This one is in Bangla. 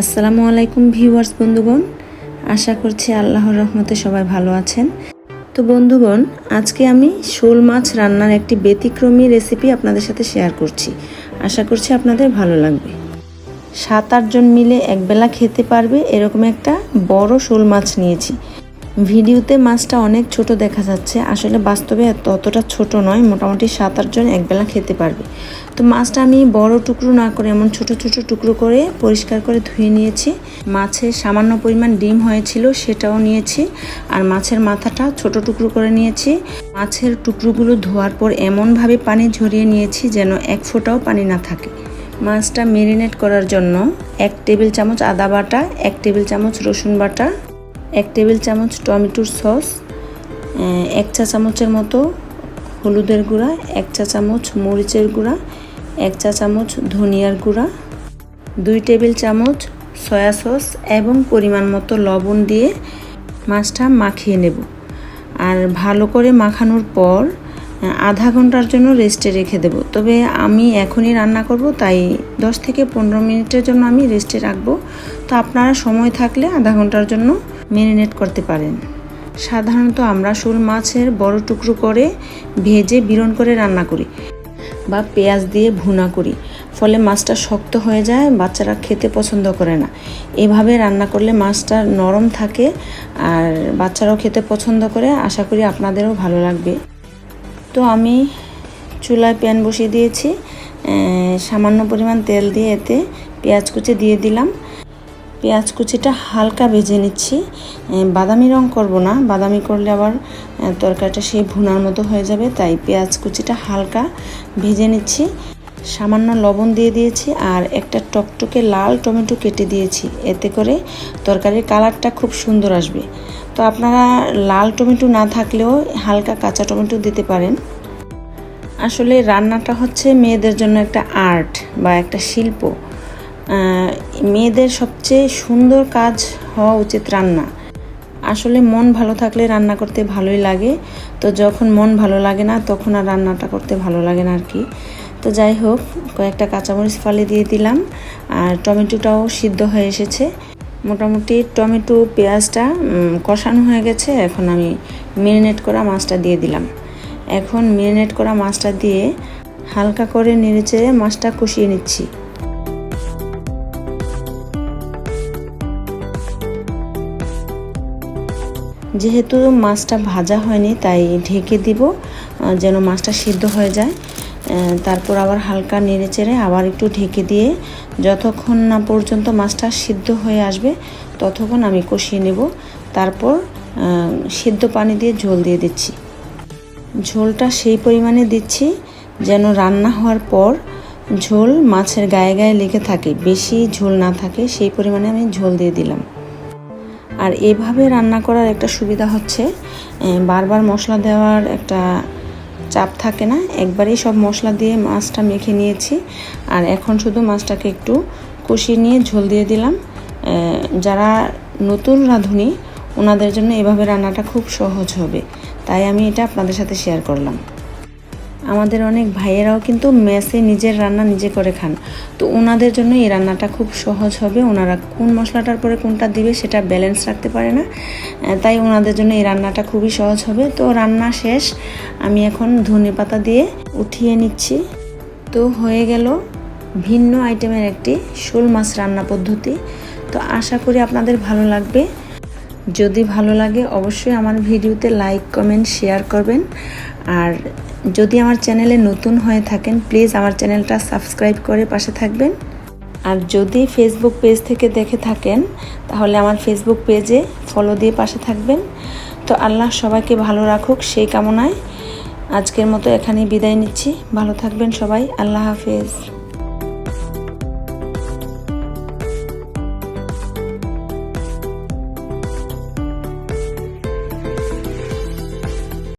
আসসালামু আলাইকুম ভিউয়ার্স, বন্ধুগণ। আশা করছি আল্লাহর রহমতে সবাই ভালো আছেন। তো বন্ধুগণ, আজকে আমি শোল মাছ রান্নার একটি ব্যতিক্রমী রেসিপি আপনাদের সাথে শেয়ার করছি। আশা করছি আপনাদের ভালো লাগবে। সাত আটজন মিলে একবেলা খেতে পারবে এরকম একটা বড় শোল মাছ নিয়েছি। ভিডিওতে মাছটা অনেক ছোট দেখা যাচ্ছে। আসলে বাস্তবে ততটা ছোট নয়, মোটামুটি সাত আটজন একবেলা খেতে পারবে। তো মাছটা আমি বড় টুকরো না করে, এমন ছোট ছোট টুকরো করে পরিষ্কার করে ধুয়ে নিয়েছি। মাছে সামান্য পরিমাণ ডিম হয়েছিল, সেটাও নিয়েছি। আর মাছের মাথাটা ছোট টুকরো করে নিয়েছি। মাছের টুকরোগুলো ধোয়ার পর এমনভাবে পানি ঝরিয়ে নিয়েছি যেন এক ফোঁটাও পানি না থাকে। মাছটা মেরিনেট করার জন্য এক টেবিল চামচ আদা বাটা, এক টেবিল চামচ রসুন বাটা এক টেবিল চামচ টমেটোর সস এক চা চামচের মতো হলুদের গুঁড়া, এক চা চামচ মরিচের গুঁড়া, এক চা চামচ ধনিয়ার গুঁড়া, দুই টেবিল চামচ সয়া সস এবং পরিমাণ মতো লবণ দিয়ে মাছটা মাখিয়ে নেব। আর ভালো করে মাখানোর পর আধা ঘণ্টার জন্য রেস্টে রেখে দেব। তবে আমি এখনই রান্না করব, তাই 10 থেকে পনেরো মিনিটের জন্য আমি রেস্টে রাখব। তো আপনারা সময় থাকলে আধা ঘণ্টার জন্য ম্যারিনেট করতে পারেন। সাধারণত আমরা শোল মাছের বড় টুকরো করে ভেজে বিরন করে রান্না করি বা পেঁয়াজ দিয়ে ভুনা করি। ফলে মাছটা শক্ত হয়ে যায়, বাচ্চারা খেতে পছন্দ করে না। এভাবে রান্না করলে মাছটা নরম থাকে আর বাচ্চারাও খেতে পছন্দ করে। আশা করি আপনাদেরও ভালো লাগবে। তো আমি চুলায় প্যান বসিয়ে দিয়েছি। সামান্য পরিমাণ তেল দিয়ে এতে পেঁয়াজ কুচি দিয়ে দিলাম। পেঁয়াজ কুচিটা হালকা ভেজে নিচ্ছি। বাদামি রং করব না। বাদামি করলে আবার তরকারিটা সেই ভুনার মতো হয়ে যাবে। তাই পেঁয়াজ কুচিটা হালকা ভেজে নিচ্ছি। সামান্য লবণ দিয়ে দিয়েছি আর একটা টকটকে লাল টমেটো কেটে দিয়েছি। এতে করে তরকারির কালারটা খুব সুন্দর আসবে। তো আপনারা লাল টমেটো না থাকলেও হালকা কাঁচা টমেটো দিতে পারেন। আসলে রান্নাটা হচ্ছে মেয়েদের জন্য একটা আর্ট বা একটা শিল্প। মেয়েদের সবচেয়ে সুন্দর কাজ হওয়া উচিত রান্না। আসলে মন ভালো থাকলে রান্না করতে ভালোই লাগে। তো যখন মন ভালো লাগে না, তখন আর রান্নাটা করতে ভালো লাগে না আর কি। তো যাই হোক, কয়েকটা কাঁচামরিচ ফালি দিয়ে দিলাম আর টমেটোটাও সিদ্ধ হয়ে এসেছে। মোটামুটি টমেটো, পেঁয়াজটা কষানো হয়ে গেছে। এখন আমি মেরিনেট করা মাছটা দিয়ে দিলাম। এখন মেরিনেট করা মাছটা দিয়ে হালকা করে নেড়েচেড়ে মাছটা কষিয়ে নিচ্ছি। যেহেতু মাছটা ভাজা হয়নি, তাই ঢেকে দিব যেন মাছটা সিদ্ধ হয়ে যায়। তারপর আবার হালকা নেড়ে চেড়ে আবার একটু ঢেকে দিয়ে যতক্ষণ না পর্যন্ত মাছটা সিদ্ধ হয়ে আসবে, ততক্ষণ আমি কষিয়ে নেব। তারপর সিদ্ধ পানি দিয়ে ঝোল দিয়ে দিচ্ছি। ঝোলটা সেই পরিমাণে দিচ্ছি যেন রান্না হওয়ার পর ঝোল মাছের গায়ে গায়ে লেগে থাকে, বেশি ঝোল না থাকে, সেই পরিমাণে আমি ঝোল দিয়ে দিলাম। আর এভাবে রান্না করার একটা সুবিধা হচ্ছে বারবার মশলা দেওয়ার একটা চাপ থাকে না। একবারেই সব মশলা দিয়ে মাছটা মেখে নিয়েছি। আর এখন শুধু মাছটাকে একটু কষিয়ে নিয়ে ঝোল দিয়ে দিলাম। যারা নতুন রাঁধুনি, ওনাদের জন্য এভাবে রান্নাটা খুব সহজ হবে। তাই আমি এটা আপনাদের সাথে শেয়ার করলাম। আমাদের অনেক ভাইয়েরাও কিন্তু মেসে নিজের রান্না নিজে করে খান। তো ওনাদের জন্য এই রান্নাটা খুব সহজ হবে। ওনারা কোন মশলাটার পরে কোনটা দিবে সেটা ব্যালেন্স রাখতে পারে না। তাই ওনাদের জন্য এই রান্নাটা খুবই সহজ হবে। তো রান্না শেষ। আমি এখন ধনে পাতা দিয়ে উঠিয়ে নিচ্ছি। তো হয়ে গেল ভিন্ন আইটেমের একটি শোল মাছ রান্না পদ্ধতি। তো আশা করি আপনাদের ভালো লাগবে। যদি ভালো লাগে অবশ্যই আমার ভিডিওতে লাইক কমেন্ট শেয়ার করবেন। আর যদি আমার চ্যানেলে নতুন হয়ে থাকেন, প্লিজ আমার চ্যানেলটা সাবস্ক্রাইব করে পাশে থাকবেন। আর যদি ফেসবুক পেজ থেকে দেখে থাকেন, তাহলে আমার ফেসবুক পেজে ফলো দিয়ে পাশে থাকবেন। তো আল্লাহ সবাইকে ভালো রাখুক, সেই কামনায় আজকের মতো এখানেই বিদায় নিচ্ছি। ভালো থাকবেন সবাই, আল্লাহ হাফেজ।